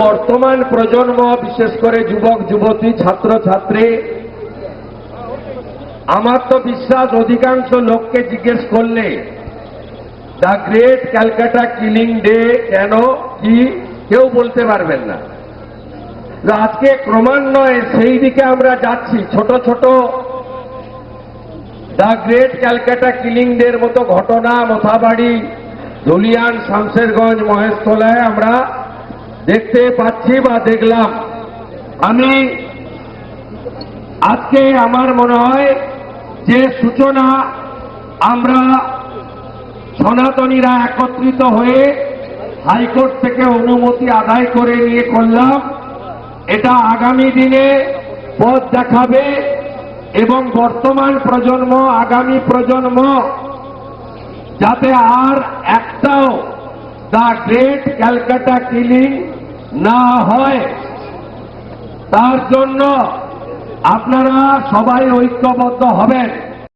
বর্তমান প্রজন্ম, বিশেষ করে যুবক, যুবতী, ছাত্র, ছাত্রী, আমার তো বিশ্বাস অধিকাংশ লোককে জিজ্ঞেস করলে, the great Calcutta killing day কেন, কি? কেউ বলতে পারবেন না। আজকে ক্রমান্বয়ে সেই দিকে আমরা যাচ্ছি, ছোট ছোট। দ্য গ্রেট ক্যালকাটা কিলিং ডের মতো ঘটনা, মোথাবাড়ি ধুলিয়ান শামশেরগঞ্জ, মহেশতলায় আমরা দেখতে পাচ্ছি বা দেখলাম। আমি আজকে আমার মনে হয় যে সূচনা আমরা সনাতনীরা একত্রিত হয়ে হাইকোর্ট থেকে অনুমতি আদায় করে নিয়ে করলাম। এটা আগামী দিনে পথ দেখাবে এবং বর্তমান প্রজন্ম, আগামী প্রজন্ম যাতে আর একটাও দ্য গ্রেট ক্যালকাটা কিলিং না হয় তার জন্য আপনারা সবাই ঐক্যবদ্ধ হবেন।